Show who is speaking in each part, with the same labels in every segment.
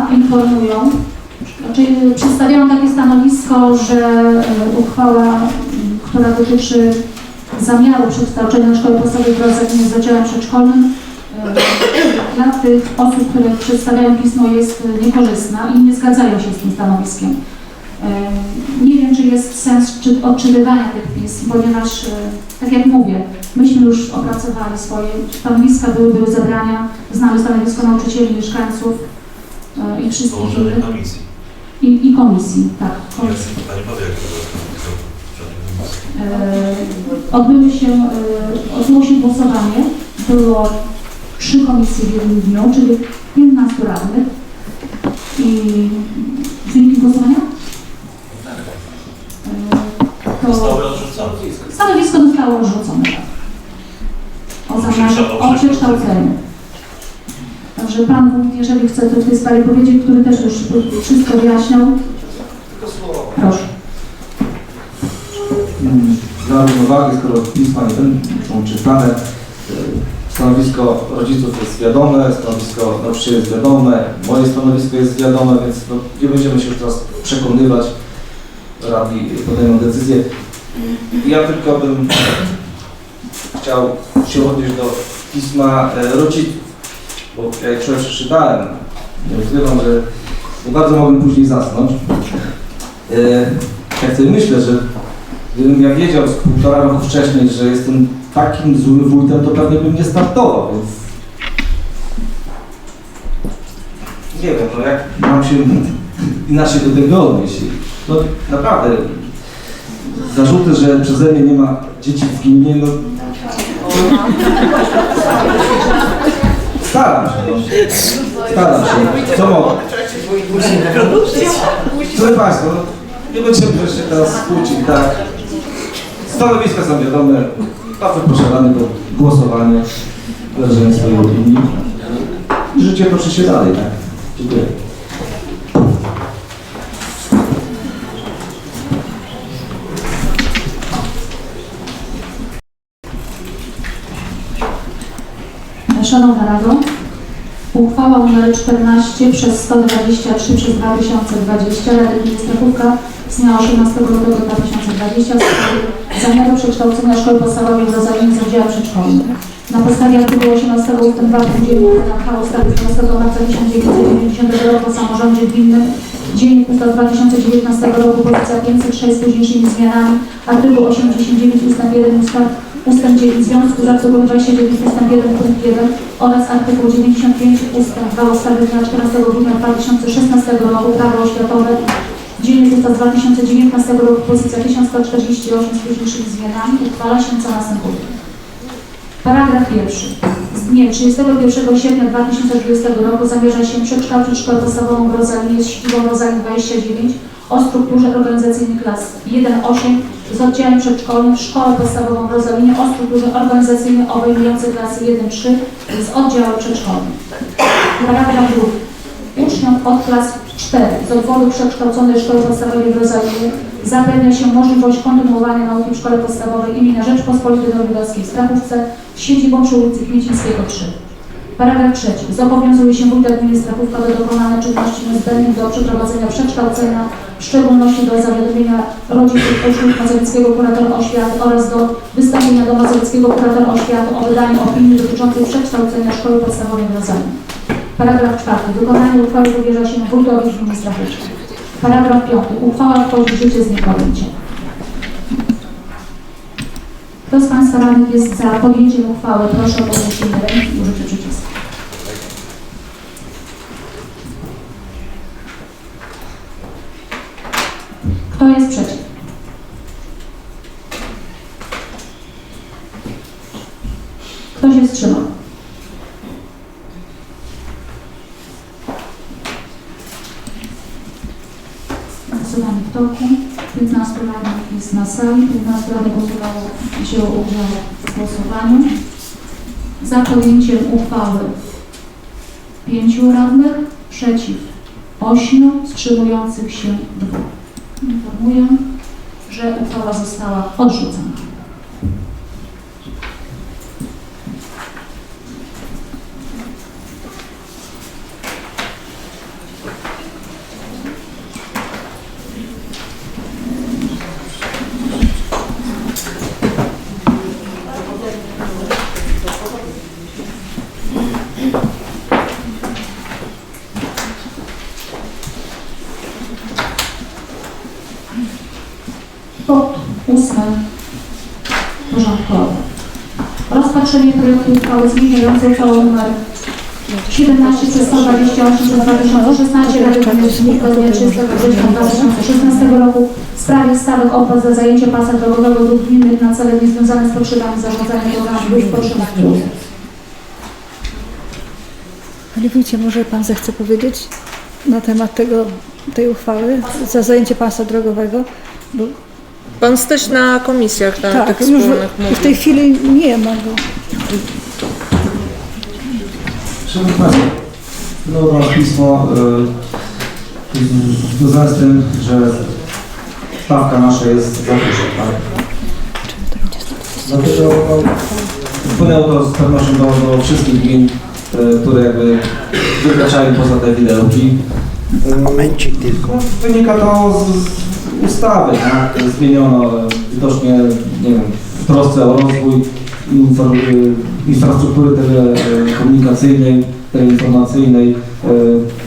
Speaker 1: informują, znaczy przedstawiają takie stanowisko, że e, uchwała, która dotyczy zamiaru przekształcenia szkoły podstawowej wraz z oddziałem przedszkolnym e, dla tych osób, które przedstawiają pismo jest niekorzystna i nie zgadzają się z tym stanowiskiem. E, Nie wiem, czy jest sens czy odczytywania tych pism, ponieważ, tak jak mówię, myśmy już opracowali swoje stanowiska, były, zebrania, znamy stanowisko nauczycieli, mieszkańców i wszystkich innych.
Speaker 2: komisji.
Speaker 1: I, I komisji, tak, komisji.
Speaker 2: Pani powie, jak to.
Speaker 1: E, Odbyły się, e, odbyło się głosowanie, było trzy komisje w jednym dniu, czyli 15 radnych i wyniki głosowania? E, To
Speaker 2: Zostały odrzucone.
Speaker 1: stanowisko zostało odrzucone. tak. O o przekształceniu. Także Pan jeżeli chce coś w tej sprawie powiedzieć, który też już wszystko wyjaśniał,
Speaker 3: Tylko słowo.
Speaker 1: proszę.
Speaker 4: Mm, Dla równowagi, skoro pisma nie będą są czytane, e, stanowisko rodziców jest wiadome, stanowisko nauczycieli jest wiadome, moje stanowisko jest wiadome, więc no, nie będziemy się już teraz przekonywać, radni podejmą decyzję. Ja tylko bym chciał się odnieść do pisma e, rodziców, bo ja je wczoraj przeczytałem, nie ukrywam, że nie bardzo mogłem później zasnąć. E, Jak sobie myślę, że Gdybym ja wiedział z półtora roku wcześniej, że jestem takim złym wójtem, to pewnie bym nie startował, więc... Nie wiem, no jak mam się inaczej do tego odnieść. No naprawdę, zarzuty, że przeze mnie nie ma dzieci w gminie, no... Staram się, no. Staram się. Co mogę? Proszę Państwa, no, nie będziemy się teraz kłócić, tak? Stanowiska są wiadome. Bardzo proszę Rady o głosowanie, wyrażenie swojej opinii. I życie toczy się dalej, tak? Dziękuję.
Speaker 1: Szanowna Rado, uchwała nr 14 przez 123 przez 2020 Rady Ministrowówka z dnia 18 lutego 2020 w zamiaru przekształcenia szkoły podstawowej w rodzaju z oddziałem przedszkolnym. Na podstawie artykułu 18 ust. 2 punkt 9 KH ustawy 12 marca 1990 roku o samorządzie gminnym Ustaw 2019 roku pozycja 506 z późniejszymi zmianami artykuł 89 ust. 1 ustaw ustęp 9 w związku z artykułem 29 ustęp 1 punkt 1 oraz artykuł 95 ustęp 2 ustawy z dnia 14 grudnia 2016 roku prawo oświatowe Dziennik Ustaw z 2019 roku pozycja 1148 z późniejszymi zmianami uchwala się co następuje. Paragraf pierwszy. Z dniem 31 sierpnia 2020 roku zamierza się przekształcić szkołę podstawową w Rozalinie z siedzibą Rozalin 29 o strukturze organizacyjnej klas 1-8 z oddziałem przedszkolnym szkołę podstawową w Rozalinie o strukturze organizacyjnej obejmującej klasy 1-3 z oddziałem przedszkolnym. Paragraf drugi. Uczniom od klas 4 z odwodu przekształconej szkoły podstawowej w Rozalinie zapewnia się możliwość kontynuowania nauki w szkole podstawowej imienia Rzeczpospolitej Norwegowskiej w Strachówce z siedzibą przy ulicy Kmiecińskiego 3. Paragraf trzeci. Zobowiązuje się wójt administratówka do dokonania czynności niezbędnych do przeprowadzenia przekształcenia, w szczególności do zawiadomienia rodziców uczniów mazowieckiego kuratora oświaty oraz do wystąpienia do mazowieckiego kuratora oświaty o wydanie opinii dotyczącej przekształcenia szkoły podstawowej w Rodzaju. Paragraf czwarty. Wykonanie uchwały powierza się wójtowi administratywnej. Paragraf piąty. Uchwała wchodzi w życie z dniem podjęcia. Kto z Państwa radnych jest za podjęciem uchwały? Proszę o podniesienie ręki i użycie przycisku. Kto jest przeciw? Kto się wstrzymał? Głosowanie w toku. 15 radnych jest na sali, 15 radnych głosowało, wzięło udział w głosowaniu. Za podjęciem uchwały 5 radnych, przeciw 8, wstrzymujących się 2. Informuję, że uchwała została odrzucona. Punkt ósmy porządkowy. Rozpatrzenie projektu uchwały zmieniającej uchwałę nr 17 przez 128 przez 2016 Rady Ministrów z dnia 30 września 2016 roku w sprawie stawek opłat za zajęcie pasa drogowego lub gminnych na cele niezwiązane z potrzebami zarządzania drogami lub potrzebami.
Speaker 2: Panie wójcie, może pan zechce powiedzieć na temat tego, tej uchwały za zajęcie pasa drogowego? Bo,
Speaker 5: Pan jest też na komisjach na
Speaker 2: tak,
Speaker 5: tych
Speaker 2: już
Speaker 5: wspólnych
Speaker 2: w, w
Speaker 5: mówił.
Speaker 2: tej chwili nie ma go.
Speaker 4: Szanowni Państwo, no to pismo y, związane z tym, że stawka nasza jest za duża, tak? Dlatego no, wpłynęło to z pewnością do, do wszystkich gmin, y, które jakby wykraczają poza te widełki. Y,
Speaker 3: Momencik tylko.
Speaker 4: no, wynika to z, z ustawy, tak? Zmieniono widocznie, nie wiem, w trosce o rozwój infrastruktury telekomunikacyjnej, teleinformacyjnej. y,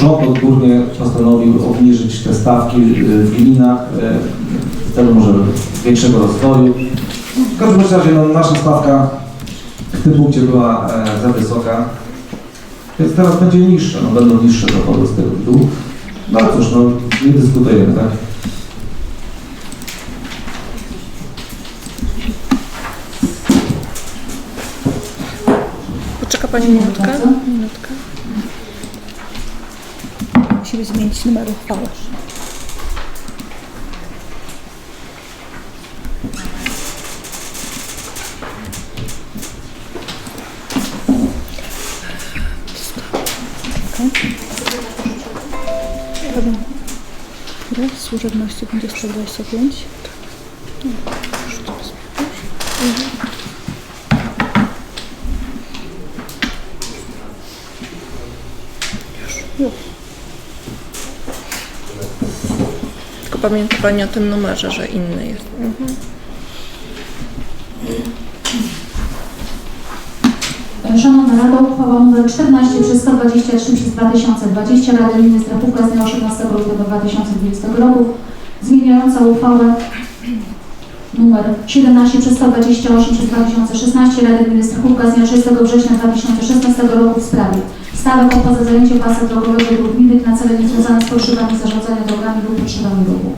Speaker 4: Rząd odgórnie postanowił obniżyć te stawki y, w gminach y, w celu może większego rozwoju. W każdym razie no, nasza stawka w tym punkcie była e, za wysoka, więc teraz będzie niższa, no, będą niższe dochody z tego tytułu. No ale cóż, no nie dyskutujemy, tak?
Speaker 5: Pani minutkę?
Speaker 1: Bardzo.
Speaker 5: minutkę.
Speaker 2: Musimy zmienić numer uchwały. Które? Służebności będzie 125. Już.
Speaker 5: Tylko pamięta o tym numerze, że inny jest. Mhm.
Speaker 1: Szanowna Rado, uchwała nr 14 przez 123 przez 2020 Rady Ministrów z dnia 18 lutego 2020 roku zmieniająca uchwałę nr 17 przez 128 przez 2016 Rady Ministrów z dnia 6 września 2016 roku w sprawie stawek opłat za zajęcie pasa drogowego lub gminnych na cele niezwiązane z potrzebami zarządzania drogami lub potrzebami ruchu.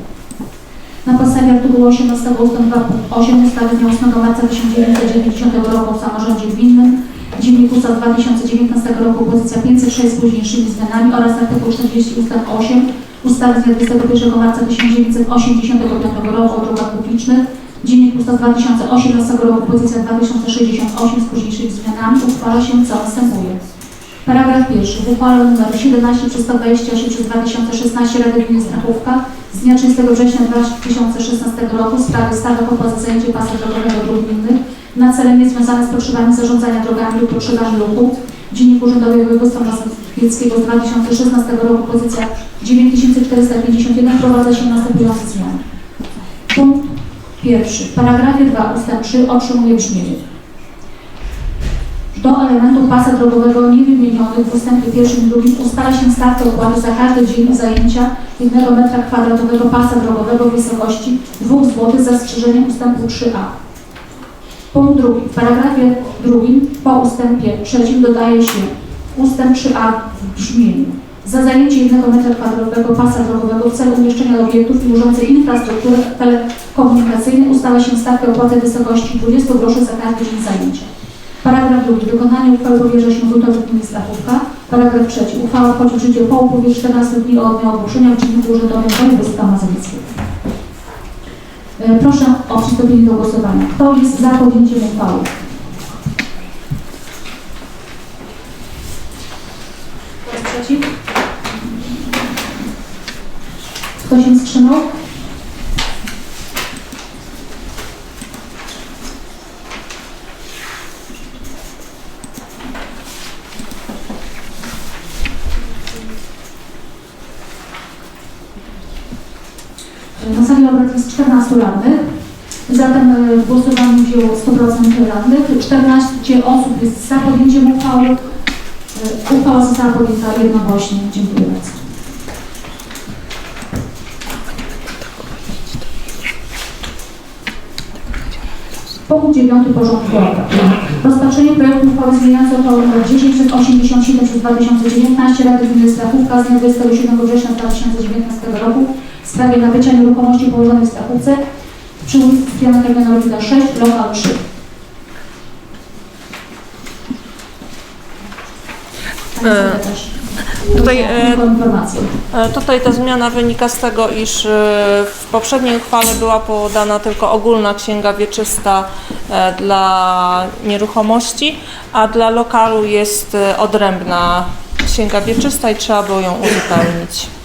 Speaker 1: Na podstawie artykułu 18 ust. 2 punkt 8 ustawy z dnia 8 marca 1990 roku o samorządzie gminnym Dziennik Ustaw 2019 roku pozycja 506 z późniejszymi zmianami oraz artykuł 40 ust. 8 ustawy z dnia 21 marca 1985 roku o drogach publicznych Dziennik Ustaw 2018 roku pozycja 2068 z późniejszymi zmianami uchwala się co następuje. Paragraf pierwszy. W uchwale nr 17 przez 128 przez 2016 Rady Ministra Chówka z dnia 30 września 2016 roku w sprawie stawek opłat za zajęcie pasa drogowego dróg na cele niezwiązane z potrzebami zarządzania drogami lub potrzebami ruchu. Dziennik Urzędowy Województwa Mazowieckiego z 2016 roku pozycja 9451 wprowadza się następujące zmiany. Punkt pierwszy. W paragrafie 2 ust. 3 otrzymuje brzmienie. Do elementów pasa drogowego niewymienionych w ustępie pierwszym i drugim ustala się stawkę opłaty za każdy dzień zajęcia 1 metra kwadratowego pasa drogowego w wysokości 2 zł z zastrzeżeniem ustępu 3a. Punkt drugi. W paragrafie drugim po ustępie trzecim dodaje się ustęp 3a w brzmieniu. Za zajęcie 1 metra kwadratowego pasa drogowego w celu umieszczenia obiektów i urządzeń infrastruktury telekomunikacyjnej ustala się stawkę opłaty w wysokości 20 groszy za każdy dzień zajęcia. Paragraf drugi. Wykonanie uchwały powierza się wójtowi ministra Chówka. Paragraf trzeci. Uchwała wchodzi w życie po upływie 14 dni od dnia ogłoszenia w Dzienniku Urzędowym Województwa Mazowieckiego. E, Proszę o przystąpienie do głosowania. Kto jest za podjęciem uchwały? Kto jest przeciw? Kto się wstrzymał? Na sali obrad jest 14 radnych, zatem e, w głosowaniu wzięło 100% radnych. 14 osób jest za podjęciem uchwały. E, Uchwała została podjęta jednogłośnie. Dziękuję bardzo. Punkt 9 porządku obrad. Rozpatrzenie projektu uchwały zmieniającej uchwałę nr 10 przez 87 przez 2019 Rady Gminy Strachówka z dnia 27 września 2019 roku w sprawie nabycia nieruchomości położonej w Strachówce przy ulicy Cypriana Kamienolowida 6, lokal 3. Pani
Speaker 5: E,
Speaker 1: sekretarz,
Speaker 5: tutaj, e. E, Tutaj ta zmiana wynika z tego, iż e, w poprzedniej uchwale była podana tylko ogólna księga wieczysta e, dla nieruchomości, a dla lokalu jest e, odrębna księga wieczysta i trzeba było ją uzupełnić.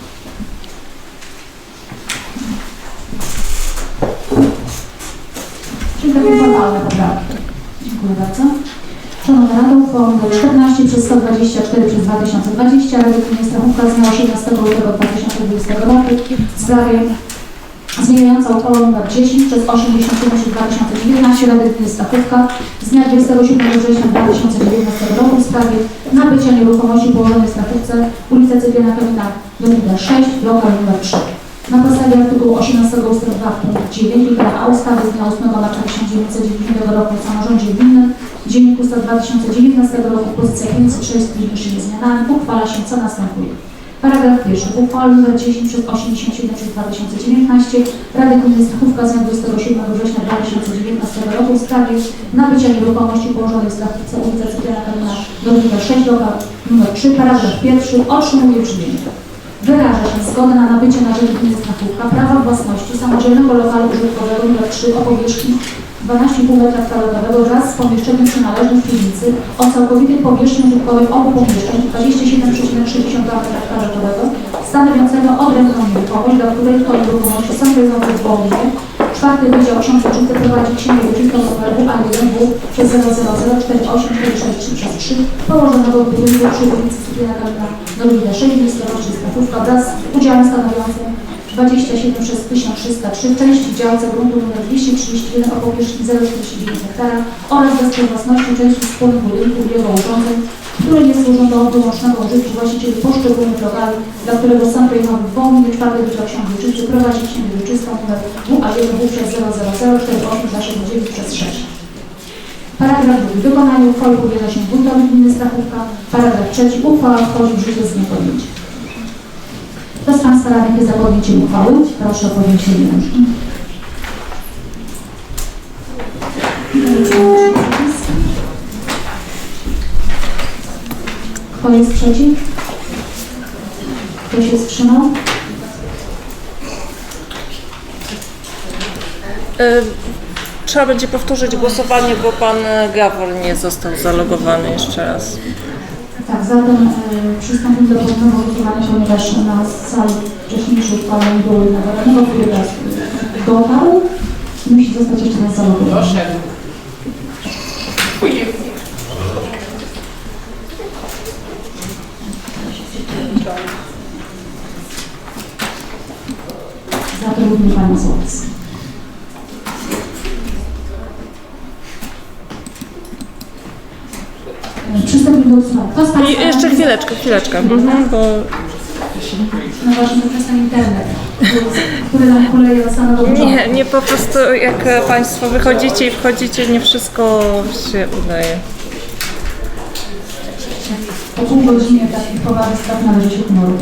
Speaker 1: Formalne poprawki. Dziękuję bardzo. Szanowna Rado, uchwała nr 14 przez 124 przez 2020 Rady Gminy Strachówka z dnia 18 lutego 2020 roku w sprawie zmieniająca uchwałę nr 10 przez 87 przez 2019 Rady Gminy Strachówka z dnia 27 września 2019 roku w sprawie nabycia nieruchomości położonej w Strachówce ulica Cypriana Kamila Leonida 6, lokal nr 3. Na podstawie artykułu 18 ust. 2 punkt 9 litera A ustawy z dnia 8 marca 1990 roku o samorządzie gminnym Dziennik Ustaw 2019 roku pozycja 506 z najwyższymi zmianami uchwala się co następuje. Paragraf pierwszy. W uchwale nr 10 przez 87 przez 2019 Rady z dnia 27 września 2019 roku w sprawie nabycia nieruchomości położonej w Stachówce ulica Cypriana Kamila Dominika 6 lokal nr 3 paragraf pierwszy otrzymuje brzmienie. Wyraża się zgodę na nabycie na rzecz gminy Stachówka prawa własności samodzielnego lokalu użytkowego nr 3 o powierzchni 12,5 m2 wraz z pomieszczeniem przynależnym piwnicy o całkowitej powierzchni użytkowej obu pomieszczeń 27,62 m2 stanowiącego odrębną nieruchomość, do której to nieruchomości są wykazane w. Czwarty Wydział Ksiąg Wieczyste prowadzi księgę wieczystą numer WA1W przez 0004843 przez 3 położonego w budynku przy ulicy Cypriana Kamila Dolina 6 miejscowości Stachówka wraz z udziałem stanowiącym 27 przez 1303 części działce gruntu nr 231 o powierzchni 0,49 hektara oraz bez własności części wspólnych budynku i jego urządzeń, które nie służą do wyłącznego użytku właścicieli poszczególnych lokali, dla którego sąd rejonowy w Wołnie, czwarty Wydział Ksiąg Wieczysty prowadzi księgę wieczystą nr WA1W przez 0004829 przez 6. Paragraf drugi. Wykonanie uchwały powierza się wójtowi gminy Stachówka. Paragraf trzeci. Uchwała wchodzi w życie z dniem podjęcia. Kto z Państwa radnych jest za podjęciem uchwały? Proszę o podniesienie ręki. Kto jest przeciw? Kto się wstrzymał?
Speaker 5: E, Trzeba będzie powtórzyć głosowanie, bo pan Gawor nie został zalogowany jeszcze raz.
Speaker 1: Tak, zatem e, przystąpimy do ponownego głosowania, ponieważ na sali nie było jednego radnego, który teraz dotarł musi zostać jeszcze raz zalogowany. Zatem również Pani Złowiec. E, Przystąpimy do głosowania. Kto z Państwa
Speaker 5: I jeszcze chwileczkę, chwileczkę, mhm, bo
Speaker 1: No właśnie, jest ten internet, który nam samego początku.
Speaker 5: nie, nie po prostu jak Państwo wychodzicie i wchodzicie, nie wszystko się udaje.
Speaker 1: Po pół godziny takich poważnych spraw należy się humorować.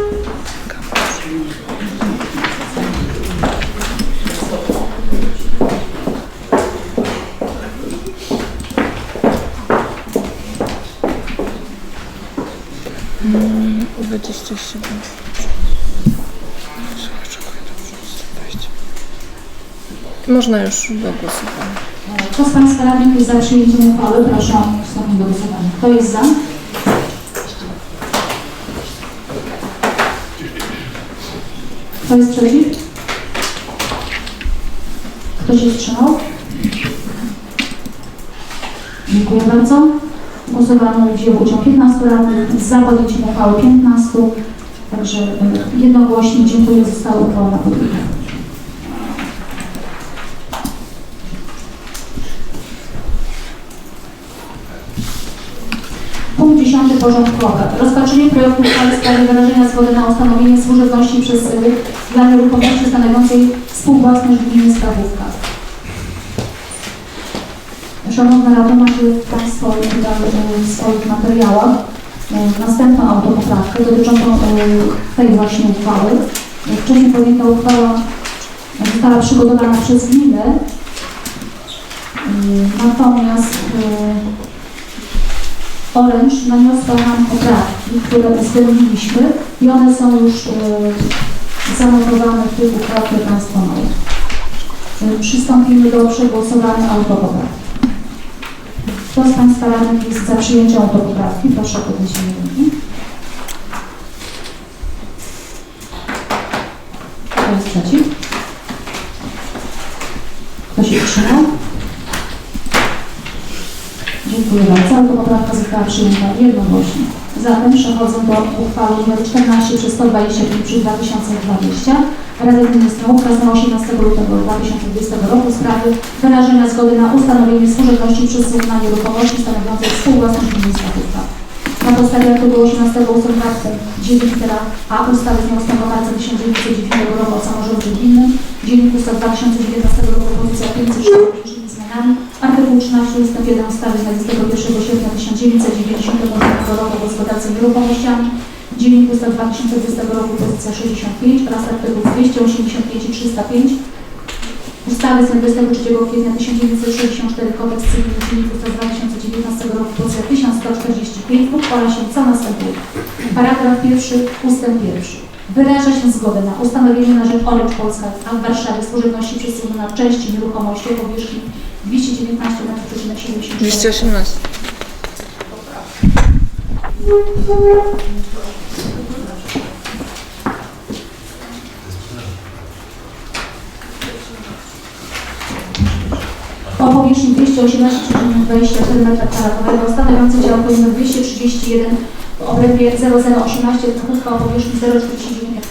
Speaker 5: 27. Można już do głosowania.
Speaker 1: Kto z Państwa radnych jest za przyjęciem uchwały? Proszę o wstąpienie do głosowania. Kto jest za? Kto jest przeciw? Kto się wstrzymał? Dziękuję bardzo. W głosowaniu wzięło udział 15 radnych, za podjęciem uchwały 15, Także e, jednogłośnie dziękuję, została uchwała podjęta. Punkt 10 porządkowy. Rozpatrzenie projektu uchwały w sprawie wyrażenia zgody na ustanowienie służebności przesyłu dla nieruchomości stanowiącej współwłasność gminy Stawówka. Szanowna Rado, macie Państwo w swoich materiałach e, następną autopoprawkę dotyczącą e, tej właśnie uchwały. E, Wcześniej podjęta uchwała została przygotowana przez gminę, natomiast Oręcz naniosła nam poprawki, które uwzględniliśmy i one są już zanotowane w tych uchwałach, które Państwo mają. Przystąpimy do przegłosowania autopoprawki. Kto z Państwa radnych jest za przyjęciem autopoprawki? Proszę o podniesienie ręki. Kto jest przeciw? Kto się wstrzymał? Dziękuję bardzo. Autopoprawka została przyjęta jednogłośnie. Zatem przechodzę do uchwały nr 14 przez 125 przez 2020 Rady Ministrów z dnia 18 lutego 2020 roku w sprawie wyrażenia zgody na ustanowienie służebności przesyłu na nieruchomości stanowiącej współwłasność Statówka. Na podstawie artykułu 18 ust. 9 litera A ustawy z dnia 8 marca 1909 roku o samorządzie gminnym, dziennik ustaw 2019 roku propozycja 504 zmianami, artykuł 13 ust. 1 ustawy z dnia 21 sierpnia 1990 roku o gospodarce nieruchomościami, dziennik ustaw 2020 roku pozycja 65 oraz artykuł 285 i 305 ustawy z dnia 23 kwietnia 1964 Kodeks Cywilny Ustaw 2019 roku pozycja 1145 uchwala się co następuje. Paragraf pierwszy, ustęp pierwszy. Wyraża się zgodę na ustanowienie na rzecz Oręcz Polska, w Warszawie służebności przesyłu na części nieruchomości o powierzchni 219 m2,74
Speaker 5: 218.
Speaker 1: o powierzchni 218,24 m2 stanowiący działkę nr 231 w obrębie 0018 Trachówka o powierzchni 0,49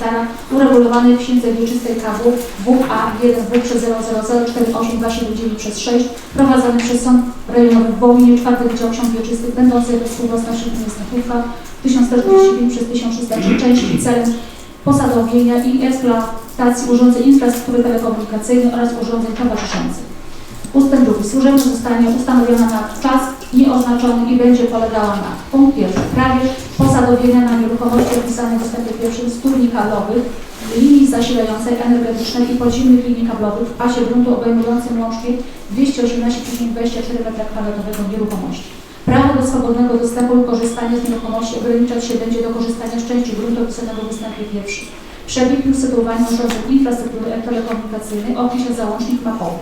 Speaker 1: ha uregulowanej w księdze wieczystej KW WA 1 W przez 0004829 przez 6 prowadzony przez Sąd Rejonowy w Wołyniu 4 Wydział Ksiąg Wieczystych będący we współwłasności gminy Stachówka 1345 przez 1303 części celem posadowienia i eksploatacji urządzeń infrastruktury telekomunikacyjnej oraz urządzeń towarzyszących. Ustęp drugi. Służebność zostanie ustanowiona na czas nieoznaczony i będzie polegała na punkt pierwszy. Prawie posadowienia na nieruchomości opisanej w ustępie pierwszym stórni kablowych, linii zasilającej energetycznej i podziemnych linii kablowych w pasie gruntu obejmującym łącznie 218,24 m2 nieruchomości. Prawo do swobodnego dostępu i korzystania z nieruchomości ograniczać się będzie do korzystania z części gruntu opisanego w ustępie pierwszym. Przebieg i usytuowanie urządzeń infrastruktury telekomunikacyjnej opisie załącznik mapowy.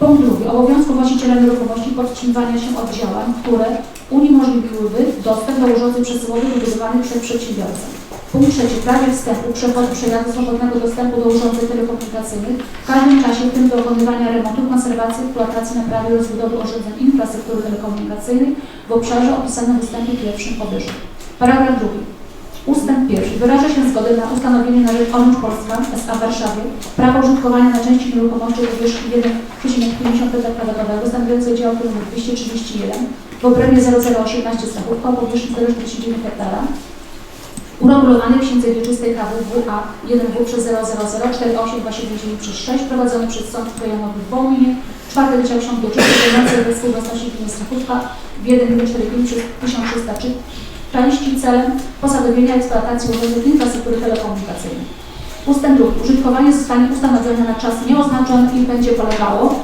Speaker 1: Punkt drugi. Obowiązku właściciela nieruchomości podtrzymywania się od działań, które uniemożliwiłyby dostęp do urządzeń przesyłowych wybudowanych przez przedsiębiorcę. Punkt trzeci. Prawie wstępu, przechodu, przejazdu swobodnego dostępu do urządzeń telekomunikacyjnych w każdym czasie, w tym do wykonywania remontu, konserwacji, eksploatacji, naprawy i rozbudowy urządzeń infrastruktury telekomunikacyjnej w obszarze opisanym w ustępie pierwszym powyżej. Paragraf drugi. Ustęp pierwszy. Wyraża się zgodę na ustanowienie na rzecz Oręcz Polska S.A. w Warszawie prawa użytkowania na części nieruchomości o powierzchni 1,50 m2 stanowiącej działkę nr 231 w obrębie 0018 Stachówka o powierzchni 0,49 ha uregulowanej w księdze wieczystej KWWA 1W przez 0004829 przez 6 prowadzony przez Sąd Rejonowy w Wołynie, czwarty Wydział Ksiąg Wieczystych będący we współwłasności gminy Stachówka w 1,45 przez 1303 części celem posadowienia eksploatacji urządzeń infrastruktury telekomunikacyjnej. Ustęp drugi. Użytkowanie zostanie ustanowione na czas nieoznaczony i będzie polegało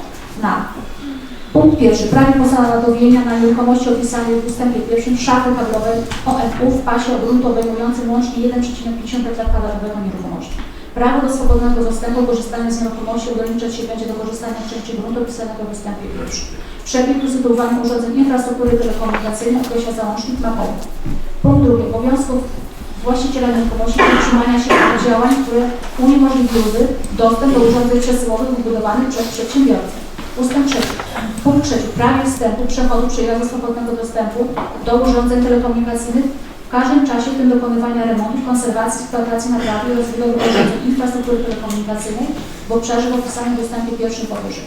Speaker 1: na Punkt pierwszy. Prawie posadowienia na nieruchomości opisanej w ustępie pierwszym szafy kablowej OFU w pasie gruntu obejmującym łącznie 1,50 m2 nieruchomości. Prawo do swobodnego dostępu korzystania z nieruchomości ograniczać się będzie do korzystania z części gruntu opisanego w ustępie pierwszym. Przebieg usytuowania urządzeń infrastruktury telekomunikacyjnej określa załącznik mapowy. Punkt drugi. Obowiązków właściciela nieruchomości utrzymania się od działań, które uniemożliwiłyby dostęp do urządzeń przesyłowych wybudowanych przez przedsiębiorcę. Ustęp trzeci. Punkt trzeci. Prawie wstępu, przechodu, przejazdu swobodnego dostępu do urządzeń telekomunikacyjnych w każdym czasie, w tym dokonywania remontów, konserwacji, eksploatacji, naprawy i rozwoju infrastruktury telekomunikacyjnej w obszarze w opisanym w ustępie pierwszym powyżej.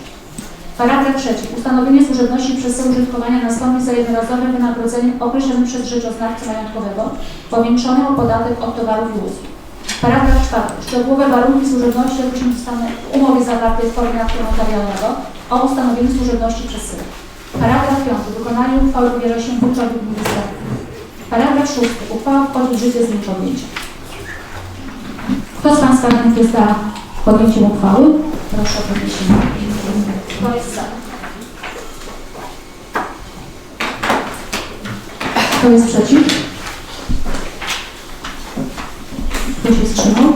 Speaker 1: Paragraf trzeci. Ustanowienie służebności przez cel użytkowania nastąpi za jednorazowe wynagrodzenie określone przez rzeczoznawcę majątkowego, powiększonym o podatek od towarów i usług. Paragraf czwarty. Szczegółowe warunki służebności określone zostaną w umowie zawartej w formie aktu notarialnego o ustanowieniu służebności przez syn. Paragraf piąty. Wykonanie uchwały powierza się wójtowi ministra. Paragraf szósty. Uchwała wchodzi w życie z dniem podjęcia. Kto z Państwa radnych jest za podjęciem uchwały? Proszę o podniesienie. Kto jest za? Kto jest przeciw? Kto się wstrzymał?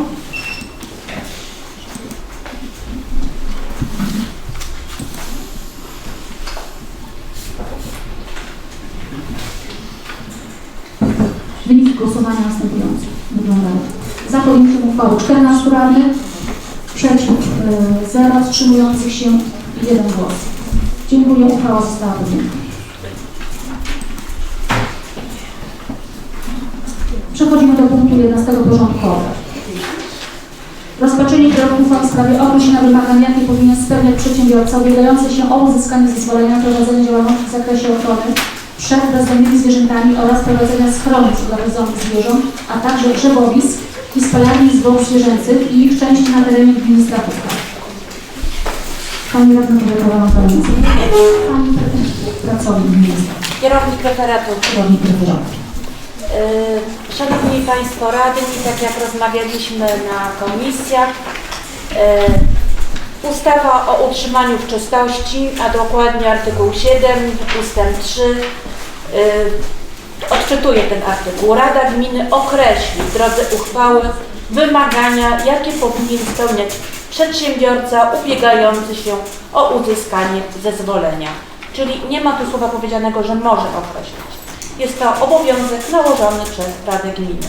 Speaker 1: Wyniki głosowania następujące wyglądają. Za podjęciem uchwały 14 radnych, przeciw y, 0, wstrzymujących się 1 głos. Dziękuję. Uchwała została podjęta. Przechodzimy do punktu 11 porządku. Rozpatrzenie projektu uchwały w sprawie określenia wymagań, jakie powinien spełniać przedsiębiorca ubiegający się o uzyskanie zezwolenia na prowadzenie działalności w zakresie ochrony przed bezdomnymi zwierzętami oraz prowadzenia schronisk dla bezdomnych zwierząt, a także drzewowisk i spalarni zwłok zwierzęcych i ich części na terenie gminy Stratówka. Pani radna powiatowała Pani pracownik gminy Stratówka.
Speaker 6: Kierownik referatu.
Speaker 1: Kierownik referatu.
Speaker 6: Y, Szanowni Państwo Radni, tak jak rozmawialiśmy na komisjach, y, ustawa o utrzymaniu w czystości, a dokładnie artykuł 7 ustęp 3, y, odczytuję ten artykuł. Rada Gminy określi w drodze uchwały wymagania, jakie powinien spełniać przedsiębiorca ubiegający się o uzyskanie zezwolenia. Czyli nie ma tu słowa powiedzianego, że może określić. Jest to obowiązek nałożony przez Radę Gminy.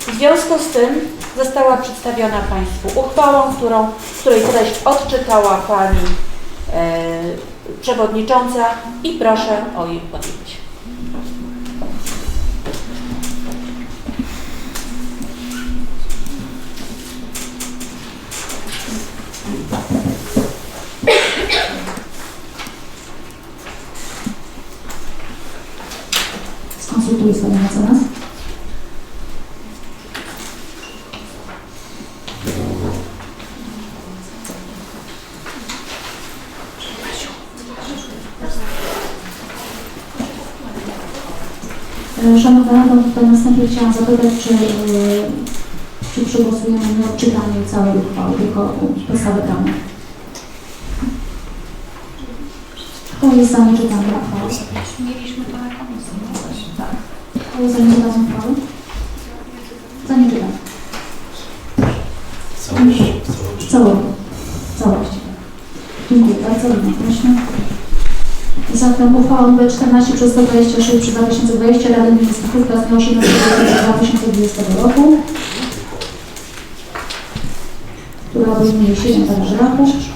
Speaker 6: W związku z tym została przedstawiona Państwu uchwałą, którą, której treść odczytała Pani e, Przewodnicząca i proszę o jej podjęcie.
Speaker 1: Skonsultuję swoją ocenę. E, Szanowna Rado, tutaj następnie chciałam zapytać, czy, e, czy przegłosujemy nie odczytanie całej uchwały, tylko podstawę prawną. Kto jest za nieczytaniem uchwały?
Speaker 7: Mieliśmy to na komisji.
Speaker 1: Tak. Kto jest za nieczytaniem uchwały? Za nieczytaniem. W całości. W całości. Dziękuję bardzo. Proszę. Zatem uchwała nr 14 przez 126 przez 2020 Rady Ministrów z dnia 18 lipca 2020 roku, która obejmuje 7 paragrafów.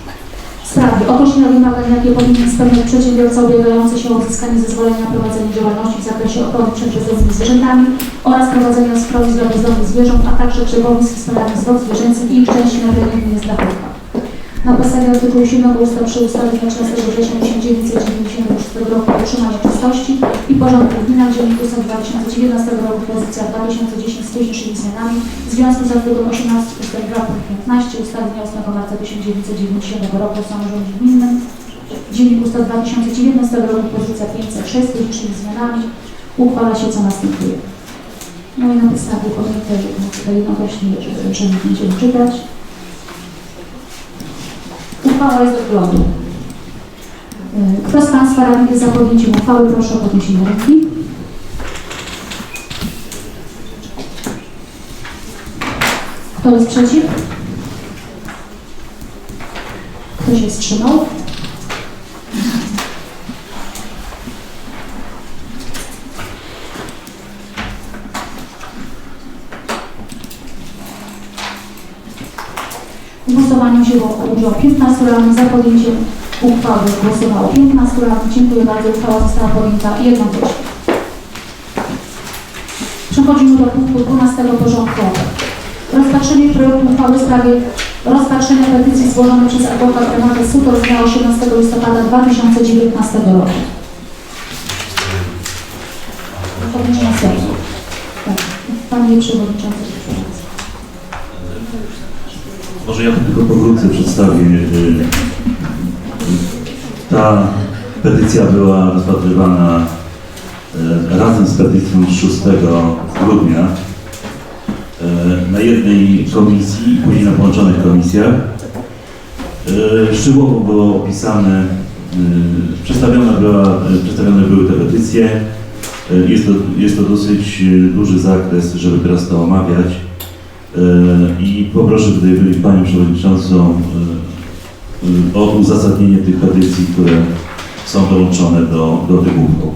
Speaker 1: Sprawie określenia wymagań, jakie powinien spełniać przedsiębiorca ubiegający się o uzyskanie zezwolenia na prowadzenie działalności w zakresie ochrony przed bezdomnymi zwierzętami oraz prowadzenia schronisk dla bezdomnych zwierząt, a także drzewowisk i spalarni zwłok zwierzęcych i ich części na terenie Zdachówka. Na podstawie artykułu 7 ust. 3 ustawy z dnia 13 września 1996 roku o czystości i porządku w gminach dziennik ustaw 2019 roku pozycja 2010 z późniejszymi zmianami w związku z artykułem 18 ust. 2 punkt 15 ustawy z dnia 8 marca 1990 roku o samorządzie gminnym Dziennik Ustaw 2019 roku pozycja 506 z późniejszymi zmianami uchwala się co następuje. No i na podstawie podjętej jednocześnie, że, że nie będziemy czytać. Uchwała jest do wglądu. Y, Kto z Państwa radnych jest za podjęciem uchwały, proszę o podniesienie ręki. Kto jest przeciw? Kto się wstrzymał? W głosowaniu wzięło udział 15 radnych za podjęciem uchwały. Głosowało 15 radnych. Dziękuję bardzo. Uchwała została podjęta jednogłośnie. Przechodzimy do punktu 12 porządkowego. Rozpatrzenie projektu uchwały w sprawie rozpatrzenia petycji złożonej przez adwokat Renatę Sutor z dnia 18 listopada 2019 roku. To będzie na serio. Tak. Panie Przewodniczący.
Speaker 8: Może ja tylko pokrótce przedstawię. y, Ta petycja była rozpatrywana y, razem z petycją z 6 grudnia y, na jednej komisji i później na połączonych komisjach. Szczegółowo było opisane, przedstawione, była, przedstawione były te petycje. Jest to, jest to dosyć duży zakres, żeby teraz to omawiać. E, I poproszę tutaj Panią Przewodniczącą e, o uzasadnienie tych petycji, które są dołączone do, do tych uchwał.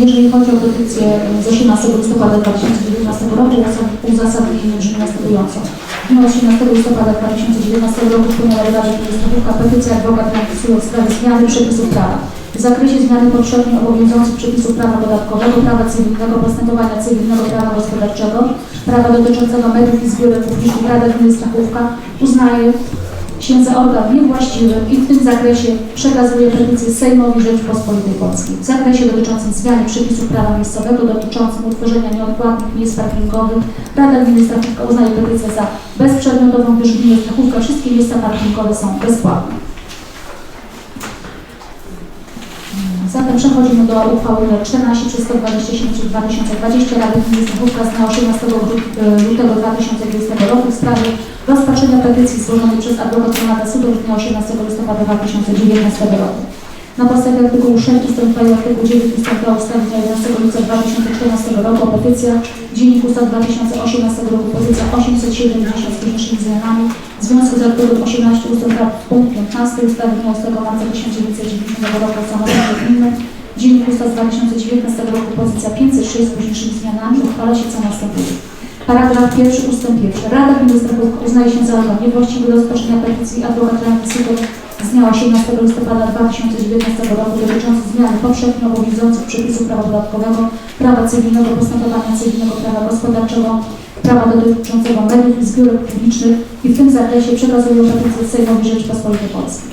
Speaker 1: Jeżeli chodzi o petycję z 18 listopada 2019 roku, usad- uzasadnienie brzmi następująco. W dniu 18 listopada 2019 roku wpłynęła do Rady Ministrów petycja adwokat Frankisują w sprawie zmiany przepisów prawa. W zakresie zmiany poprzednio obowiązujących przepisów prawa podatkowego, prawa cywilnego, postępowania cywilnego, prawa gospodarczego, prawa dotyczącego mediów i zbiórek publicznych Rada Gminy Stachówka uznaje się za organ niewłaściwy i w tym zakresie przekazuje petycję Sejmowi Rzeczypospolitej Polskiej. W zakresie dotyczącym zmiany przepisów prawa miejscowego dotyczącym utworzenia nieodpłatnych miejsc parkingowych Rada Gminy Stachówka uznaje petycję za bezprzedmiotową, gdyż w gminie Stachówka wszystkie miejsca parkingowe są bezpłatne. Zatem przechodzimy do uchwały nr 14 przez 127 przez 2020 Rady Gminy Stachówka z dnia 18 gru- e, lutego 2020 roku w sprawie rozpatrzenia petycji złożonej przez adwokat Renata Sutor z dnia 18 listopada 2019 roku. Na podstawie artykułu 6 ust. 2 i artykułu 9 ust. 2 ustawy z dnia 11 lipca 2014 roku o petycja Dziennik Ustaw 2018 roku pozycja 870 z późniejszymi zmianami w związku z artykułem 18 ust. 2 punkt 15 ustawy z dnia 8 marca 1990 roku o samorządzie gminnym Dziennik Ustaw z 2019 roku pozycja 506 z późniejszymi zmianami uchwala się co następuje. Paragraf pierwszy ustęp pierwszy. Rada Gminy Stachówka uznaje się za niewłaściwy do rozpatrzenia petycji adwokat Renata Sutor z dnia 18 listopada 2019 roku dotyczący zmiany powszechnie obowiązujących przepisów prawa podatkowego, prawa cywilnego, postępowania cywilnego, prawa gospodarczego, prawa dotyczącego mediów i zbiórek publicznych i w tym zakresie przekazują petycję Sejmowi Rzeczypospolitej Polskiej.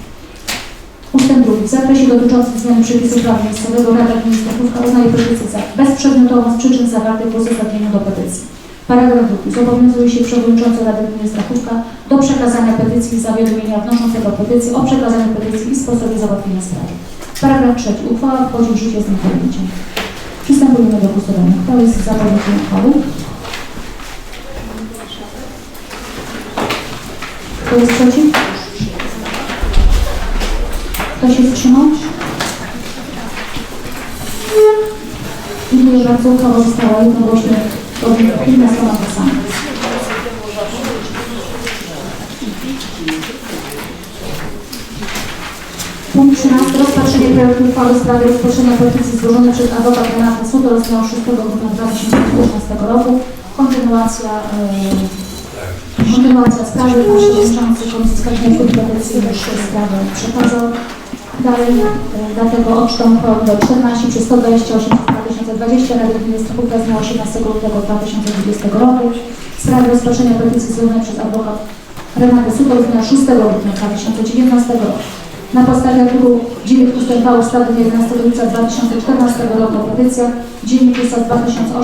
Speaker 1: Ustęp drugi. W zakresie dotyczącym zmiany przepisów prawa miejscowego Rada Gminy Stachówka uznaje petycję za bezprzedmiotową z przyczyn zawartych w uzasadnieniu do petycji. Paragraf drugi. Zobowiązuje się przewodniczący Rady Gminy Stachówka do przekazania petycji i zawiadomienia wnoszącego petycję o przekazaniu petycji i sposobie załatwienia sprawy. Paragraf trzeci. Uchwała wchodzi w życie z dniem podjęcia. Przystępujemy do głosowania. Kto jest za podjęciem uchwały? Kto jest przeciw? Kto się wstrzymał? Dziękuję bardzo. Uchwała została jednogłośnie strona ta sama. Punkt 13. Rozpatrzenie projektu uchwały w sprawie rozpatrzenia petycji złożonej przez adwokat Renata Sudo z dnia 6 grudnia 2015 roku. Kontynuacja, e, kontynuacja sprawy. Pan przewodniczący Komisji Skarbowej Petycji już sprawę przekazał. Dalej, e, dlatego odczytam do 14 przez 128 2020 Rady Gminy Stachówka z dnia 18 lutego 2020 roku. W sprawie rozpatrzenia petycji złożonej przez adwokat Renatę Sudo z dnia 6 grudnia 2019 roku. Na podstawie artykułu 9 ust. 2 ustawy z 11 lipca 2014 roku o petycjach, Dziennik Ustaw 2008